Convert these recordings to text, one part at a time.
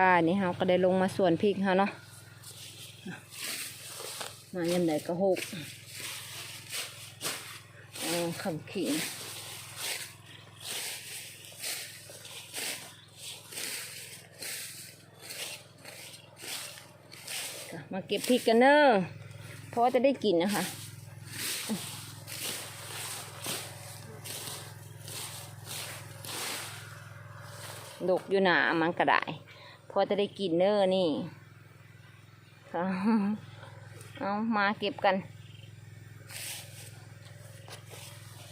อ่านี่เราก็ได้ลงมาส่วนพริกเขาเนาะมายามใดก็หกเอาคำขิงมาเก็บพริกกันเนอะเพราะว่าจะได้กินนะคะดกอยู่หนามันก็ได้ พอจะได้กินเนอร์นี่ค่ะเอามาเก็บกัน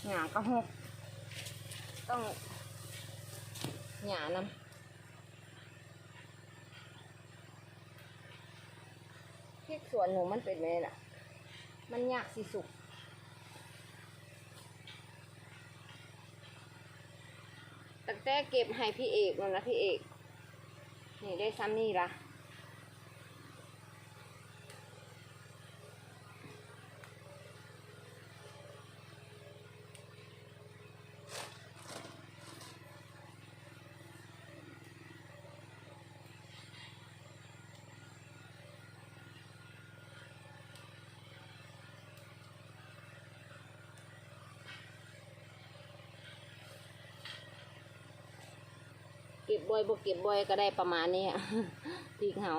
หยาก็หกต้องหยานำพริกสวนหนูมันเป็นไงล่ะ มันยากสิสุกตั้งแต่เก็บให้พี่เอกนั่นนะพี่เอก นี่ได้ซ้ำนี่ละ บบ่อยบ่เก็บบ่อยก็ได้ประมาณนี้อะพริกเฮา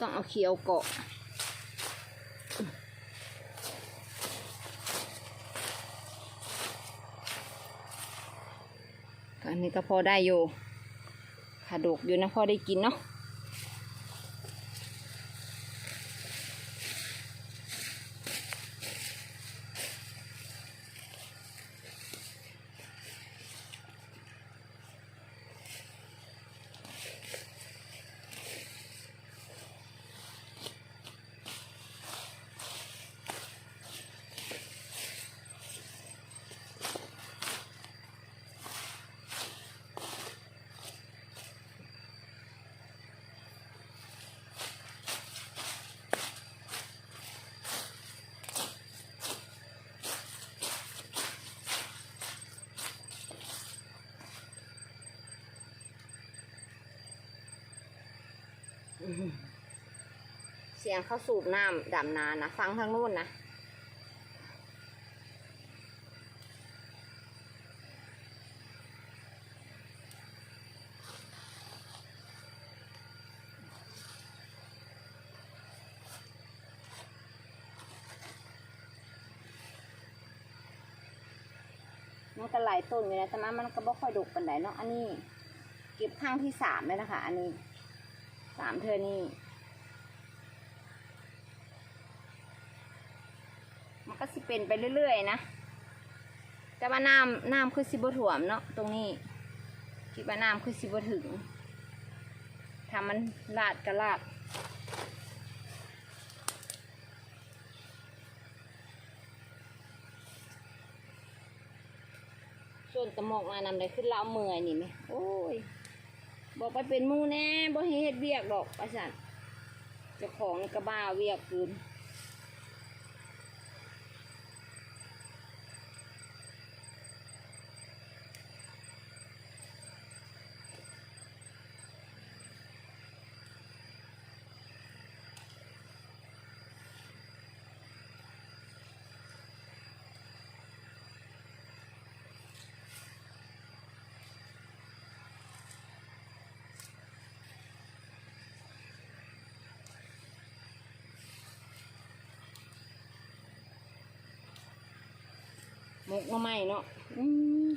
ต้องเอาเขียวเกาะอันนี้ก็พอได้อยู่ขาดกอยู่นะพอได้กินเนาะ เสียงเขาสูบน้ำดำนานะ ฟังทางนู้นนะ มันก็หลายต้นอยู่นะแต่ว่ามันก็บ่ค่อยดกปานใดเนาะอันนี้ เก็บข้างที่สามเลยนะคะ อันนี้ สามเธอนี่มันก็สิเป็นไปเรื่อยๆนะ แต่ว่าน้ำน้ำคือสิบถ่วมเนาะตรงนี้คิดว่าน้ำคือสิบถึงถ้ามันลาดก็ลาดส่วนตะมอกมานำได้ขึ้นเล้าเมื่อยนี่ไหมโอ้ย บอกไปเป็นมูแน่บ่เฮ็ดเวียกดอกประสันเจ้าของนี่กระบ้าเวียกคืน หมกหน่อไม้เนาะอืม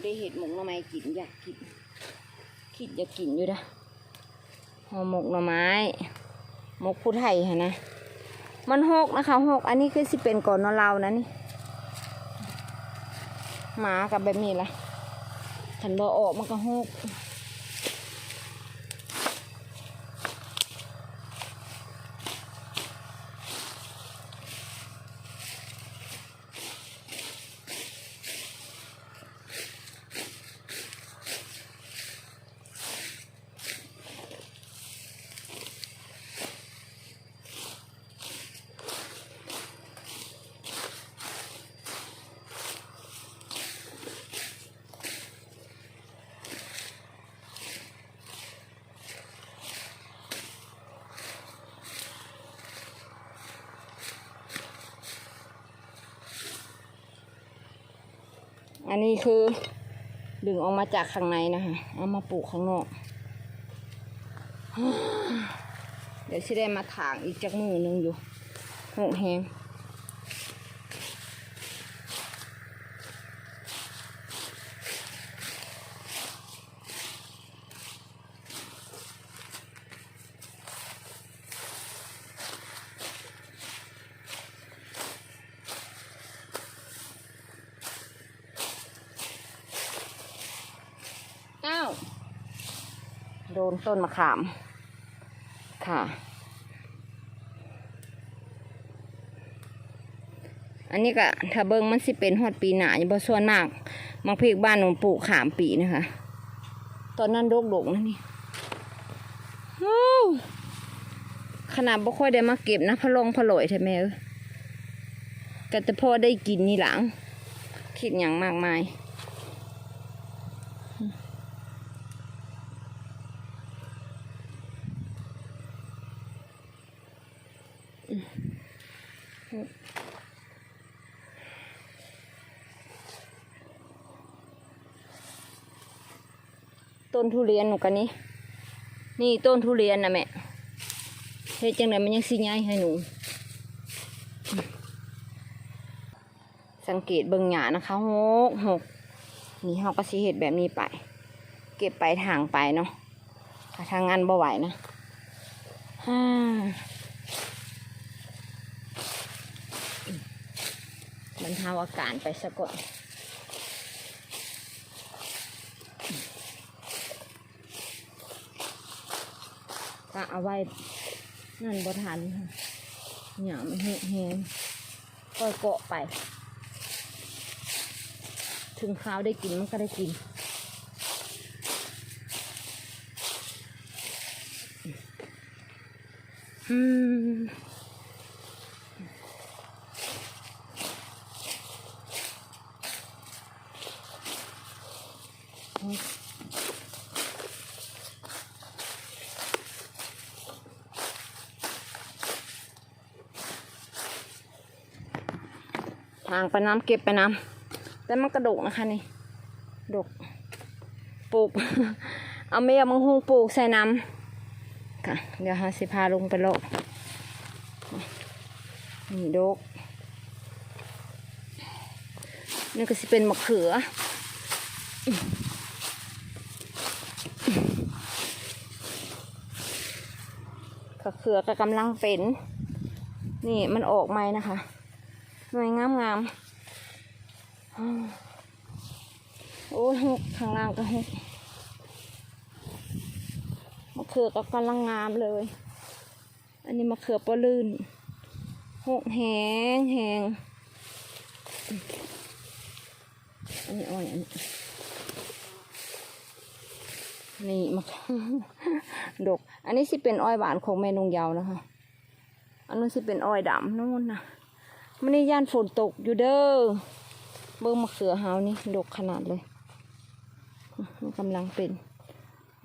ได้เห็ดหมกหน่อไม้กินอยากกินคิดอยากกินอยู่นะห่อหมกหน่อไม้หมกผู้ไทยฮะนะมันหกนะคะหกอันนี้คือสิเป็นก่อนเนอนเรานะนี่หมากับแบบนี้ละฉันบอออกมันก็หก อันนี้คือ ดึงออกมาจากข้างในนะคะเอามาปลูกข้างนอก เดี๋ยวชิได้มาถางอีกจากมือหนึงอยู่หกแหงอ้าว โดนต้นมะขาม ค่ะ อันนี้ก็ถ้าเบิ้งมันสิเป็นฮอดปีหนาอยู่บ่ส่วนมากมักพริกบ้านหนูปลูกขามปีนะคะ ตอนนั้นโดกๆนะนี่ขนาดบ่ค่อยได้มาเก็บนะพะลงพะลอยแท้แม่เอ้ยก็แต่พอได้กินนี่หลัง คิดอย่างมากมาย ต้นทุเรียนหนูกันนี้ นี่ต้นทุเรียนนะแม่เฮ็ดจังไดมันยังสิย้ายให้หนู สังเกตเบิ่งหญ้านะคะหกหกนี่เฮาก็สิเฮ็ดแบบนี้ไป เก็บไปทางไปเนาะถ้าทางงานบ่ไหวนะฮ่าบรรเทาอาการไปซะก่อน ก็เอาไว้นั่นบ่ทันค่ะหยามมันแห้งก็เกาะไป ถึงข้าวได้กินมันก็ได้กินอืม ทางไปน้ำเก็บไปน้ำแต่มันกระดกนะคะนี่ดกปลูกเอาเมียมังหุงปลูกใส่น้ำค่ะ เดี๋ยวหาสิพาลงไปโลกนี่ดกนี่ก็สิเป็นมะเขือมะเขือก็กำลังเป็น นี่มันออกไหมนะคะ หน่วยงามงามโอ้ยหกข้างล่างก็หกมะเขือก็กำลังงามเลย อันนี้มะเขือปอลื่นหกแหงแหงอันนี้อ้อยอันนี้นี่มะดก อันนี้สิเป็นอ้อยหวานของแม่นงเยาวนะคะ อันนู้นสิเป็นอ้อยดำนู่นนะ มันนี่ย่านฝนตกอยู่เด้อเบิ่งมะเขือเฮานี่ดกขนาดเลยมันกำลังเป็น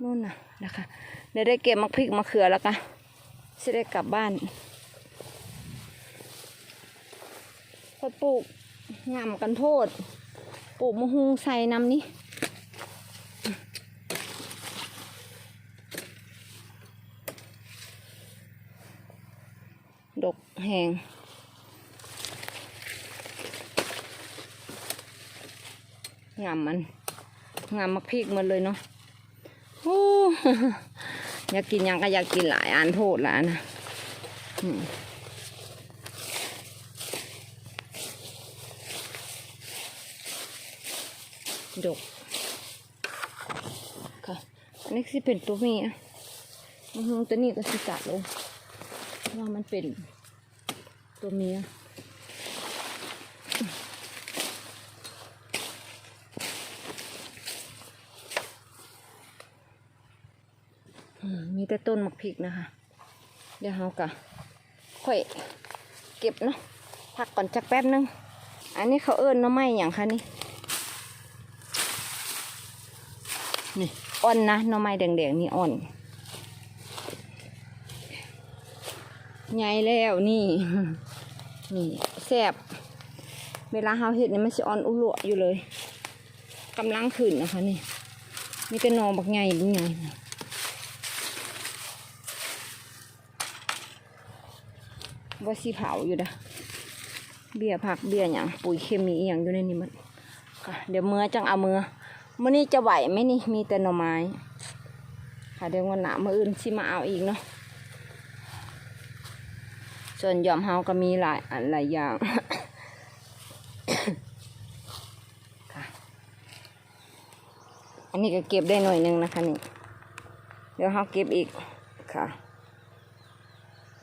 นู่นน่ะนะคะเดี๋ยวได้เก็บมะพริกมะเขือแล้วกันจะได้กลับบ้านพอปลูกงามกันโพดปลูกมะฮุงใส่น้ำนี่ดกแหง งามมัน งามมักพริกหมันเลยเนาะโอ้อยากกินยังก็อยากกินหลายอันโทษลายนะดกค่ะอันนี้สิเป็นตัวเมียตัวนี้ก็สิกัดลงว่ามันเป็นตัวเมีย มีแต่ต้นมะพริกนะคะ เดี๋ยวเรากะค่อยเก็บเนาะพักก่อนจักแป๊บนึง อันนี้เขาเอิ้นหน้ำไม้อย่างคะนี่นี่อ่อนนะหน้ำไม้แดงๆนี่อ่อนใหญ่แล้วนี่ นี่แซบเวลาเฮาเห็ดนี่มันสิอ่อนอุลุอยู่เลยกำลังขึ้นนะคะนี่มีแต่หนอบักใหญ่บักใหญ่ ว่าสีเผาอยู่นะเบี้ยผักเบี้ยอย่างปุ๋ยเคมีอย่างอยู่ในนี้มันค่ะ เดี๋ยวเมื่อจังเอามือมื่อนี้จะไหวไหมนี่มีแต่หน่อไม้ ค่ะเดี๋ยววันหนามื่ออื่นสิมาเอาอีกเนาะส่วนยอมเฮาก็มีหลายอันหลายอย่างค่ะอันนี้ก็เก็บได้หน่อยนึงนะคะนี่ เดี๋ยวเฮาเก็บอีกค่ะ